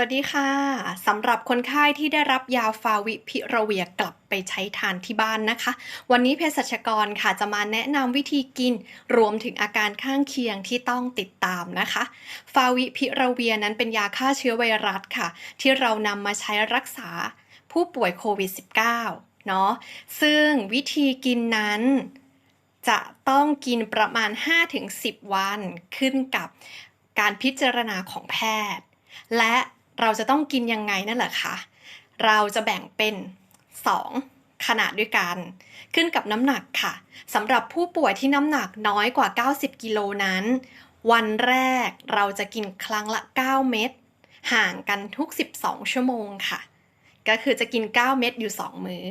วัสดีค่ะสำหรับคนไข้ที่ได้รับยาฟาวิพิราเวียกลับไปใช้ทานที่บ้านนะคะ วันนี้เภสัชกรค่ะจะมาแนะนำวิธีกิน รวมถึงอาการข้างเคียงที่ต้องติดตามนะคะ ฟาวิพิราเวียนั้นเป็นยาฆ่าเชื้อไวรัสค่ะ ที่เรานำมาใช้รักษาผู้ป่วยโควิด -19 เนาะซึ่งวิธีกินนั้นจะต้องกินประมาณ 5-10 วันขึ้นกับการพิจารณาของแพทย์ และ เราจะต้องกินยังไงนั่นแหละคะเราจะแบ่งเป็น 2 ขนาดด้วยกัน ขึ้นกับน้ำหนักค่ะสำหรับผู้ป่วยที่น้ำหนักน้อยกว่า 90 กิโลนั้น วันแรกเราจะกินครั้งละ 9 เม็ดห่างกันทุก 12 ชั่วโมงค่ะ ก็คือจะกิน 9 เม็ดอยู่ 2 มื้อ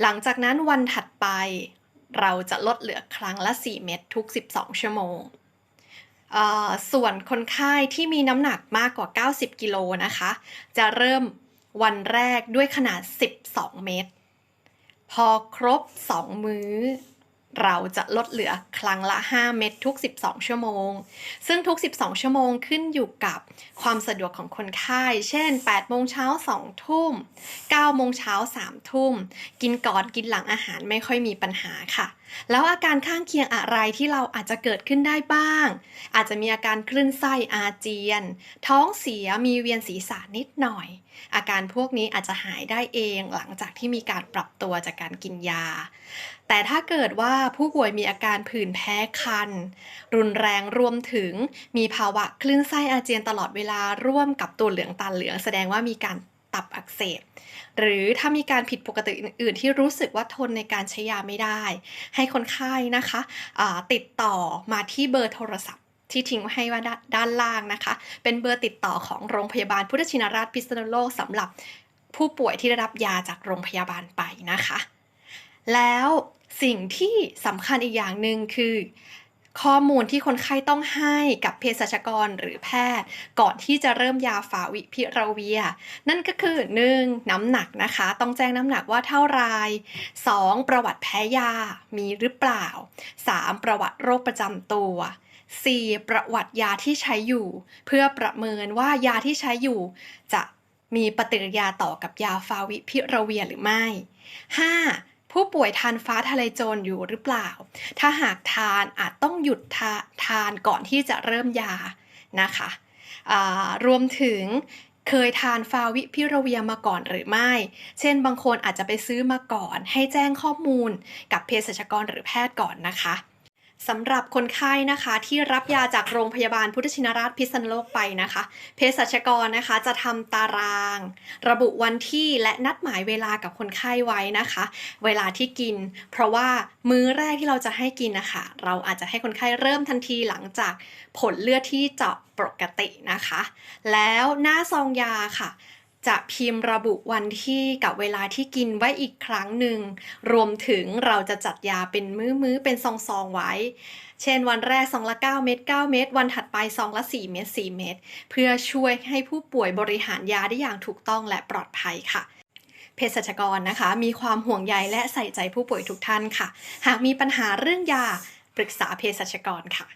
หลังจากนั้นวันถัดไป เราจะลดเหลือครั้งละ 4 เม็ดทุก 12 ชั่วโมง ส่วนคนไข้ที่มีน้ำหนักมากกว่า 90 กิโลนะคะ จะเริ่มวันแรกด้วยขนาด 12 เมตร พอครบ 2 มื้อ เราจะลดเหลือครั้งละ 5 เม็ดทุก 12 ชั่วโมง ซึ่งทุก 12 ชั่วโมงขึ้นอยู่กับความสะดวกของคนไข้ เช่น 8 โมงเช้า 2 ทุ่ม 9 โมงเช้า 3 ทุ่ม กินก่อนกินหลังอาหารไม่ค่อยมีปัญหาค่ะ แล้วอาการข้างเคียงอะไรที่เราอาจจะเกิดขึ้นได้บ้าง อาจจะมีอาการคลื่นไส้อาเจียน ท้องเสียมีเวียนศีรษะนิดหน่อย อาการพวกนี้อาจจะหายได้เองหลังจากที่มีการปรับตัวจากการกินยาแต่ถ้าเกิดว่าผู้ป่วยมีอาการผื่นแพ้คัน รุนแรงรวมถึงมีภาวะคลื่นไส้อาเจียนตลอดเวลาร่วมกับตัวเหลืองตาเหลือง แสดงว่ามีการตับอักเสบ หรือถ้ามีการผิดปกติอื่น ๆ ที่รู้สึกว่าทนในการใช้ยาไม่ได้ ให้คนไข้นะคะะติดต่อมาที่เบอร์โทรศัพท์ที่ทิ้งไว้ให้ว่าด้านล่างนะคะ เป็นเบอร์ติดต่อของโรงพยาบาลพุทธชินราชพิษณุโลกสำหรับผู้ป่วยที่ได้รับยาจากโรงพยาบาลไปนะคะ แล้วสิ่งที่สำคัญอีกอย่างหนึ่งคือ ข้อมูลที่คนไข้ต้องให้กับเภสัชกรหรือแพทย์ ก่อนที่จะเริ่มยาฟาวิพิราเวีย นั่นก็คือ 1. น้ำหนักนะคะ ต้องแจ้งน้ำหนักว่าเท่าไร 2. ประวัติแพ้ยามีหรือเปล่า 3. ประวัติโรคประจำตัว 4. ประวัติยาที่ใช้อยู่ เพื่อประเมินว่ายาที่ใช้อยู่ จะมีปฏิกิริยาต่อกับยาฟาวิพิราเวียหรือไม่ 5. ผู้ป่วยทานฟ้าทะลายโจรอยู่หรือเปล่า ถ้าหากทานอาจต้องหยุดทาทานก่อนที่จะเริ่มยานะคะรวมถึงเคยทานฟาวิพิราเวียมาก่อนหรือไม่ เช่น บางคนอาจจะไปซื้อมาก่อน ให้แจ้งข้อมูลกับเภสัชกรหรือแพทย์ก่อนนะคะ สำหรับคนไข้นะคะที่รับยาจากโรงพยาบาลพุทธชินราชพิษณุโลกไปนะคะ เภสัชกรนะคะจะทำตาราง ระบุวันที่และนัดหมายเวลากับคนไข้ไว้นะคะ เวลาที่กิน เพราะว่ามื้อแรกที่เราจะให้กินนะคะเราอาจจะให้คนไข้เริ่มทันทีหลังจากผลเลือดที่เจาะปกตินะคะ แล้วหน้าซองยาค่ะ จะพิมพ์ระบุวันที่กับเวลาที่กินไว้อีกครั้งหนึ่ง รวมถึงเราจะจัดยาเป็นมื้อๆ เป็นซองๆ ไว้ เช่นวันแรกซองละ 9 เม็ด 9 เม็ด วันถัดไปซองละ 4 เม็ด 4 เม็ด เพื่อช่วยให้ผู้ป่วยบริหารยาได้อย่างถูกต้องและปลอดภัยค่ะเภสัชกรนะคะ มีความห่วงใยและใส่ใจผู้ป่วยทุกท่านค่ะ หากมีปัญหาเรื่องยาปรึกษาเภสัชกรค่ะ